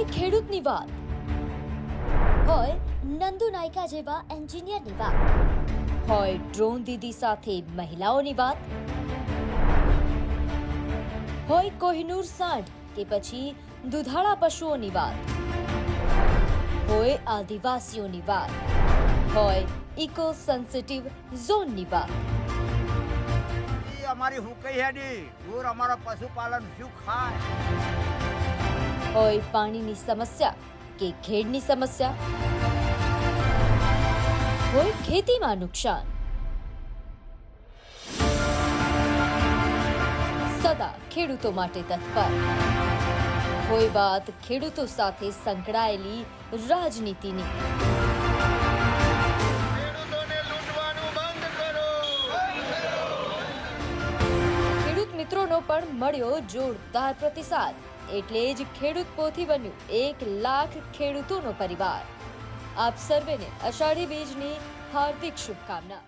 હોય ખેડૂતની વાત હોય નંદુ નાયકા જેવા એન્જિનિયરની વાત હોય ડ્રોન દીદી સાથે મહિલાઓની વાત હોય કોહિનૂર સાંઢ કે પછી દુધાળા પશુઓની વાત હોય આદિવાસીઓની વાત હોય ઇકો સેન્સિટિવ ઝોનની વાત ઈ અમારી હું કઈ હેડી દૂર અમારો પશુપાલન શું ખાય હોય પાણીની સમસ્યા કે ખેડની સમસ્યા? હોય ખેતીમાં નુકસાન? સદા ખેડૂતો માટે તત્પર. હોય વાત ખેડૂતો સાથે સંકળાયેલી રાજનીતિની. ખેડૂત મિત્રોનો પણ મળ્યો જોરદાર પ્રતિસાદ. એટલે જ ખેડૂત પોથી બન્યું એક લાખ ખેડૂતોનો પરિવાર. આપ સર્વેને અષાઢી બીજની હાર્દિક શુભકામના.